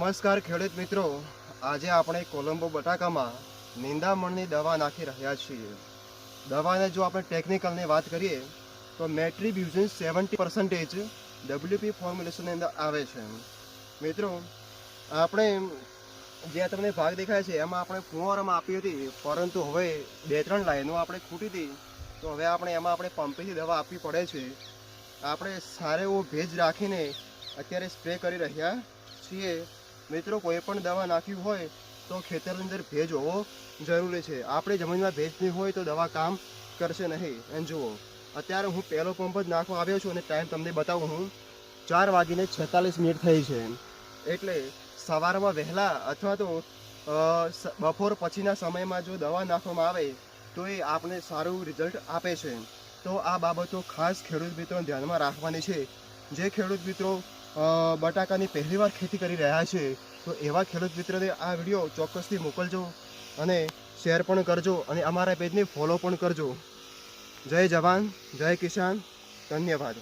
નમસ્કાર ખેડૂત મિત્રો. આજે આપણે કોલંબો બટાકામાં નિંદામણની દવા નાખી રહ્યા છીએ. દવાને જો આપણે ટેકનિકલની વાત કરીએ, તો મેટ્રીબ્યુઝન સેવન્ટી પર્સન્ટેજ ડબ્લ્યુપી ફોર્મ્યુલેશનની અંદર આવે છે. મિત્રો, આપણે જે તમને ભાગ દેખાય છે, એમાં આપણે ફુવારામાં આપી હતી, પરંતુ હવે બે ત્રણ લાઈનો આપણે ખૂટી હતી, તો હવે આપણે એમાં આપણે પંપેથી દવા આપવી પડે છે. આપણે સારો એવો ભેજ રાખીને અત્યારે સ્પ્રે કરી રહ્યા છીએ. મિત્રો, કોઈ પણ દવા નાખવી હોય તો ખેતરની અંદર ભેજ હોવો જરૂરી છે. આપણે જમીનમાં ભેજ નહીં હોય તો દવા કામ કરશે નહીં. એમ જુઓ. અત્યારે હું પહેલો પંપ જ નાખવા આવ્યો છું અને ટાઈમ તમને બતાવું હું. ચાર વાગીને છેતાલીસ મિનિટ થઈ છે. એટલે સવારમાં વહેલા અથવા તો બપોર પછીના સમયમાં જો દવા નાખવામાં આવે તો એ આપણે સારું રિઝલ્ટ આપે છે. તો આ બાબતો ખાસ ખેડૂત મિત્રોને ધ્યાનમાં રાખવાની છે. જે ખેડૂત મિત્રો બટાકાની પહેલીવાર ખેતી કરી રહ્યા છે, તો એવા ખેડૂત મિત્રોને આ વીડિયો ચોક્કસથી મોકલજો અને શેર પણ કરજો અને અમારા પેજને ફોલો પણ કરજો. જય જવાન, જય કિસાન, ધન્યવાદ.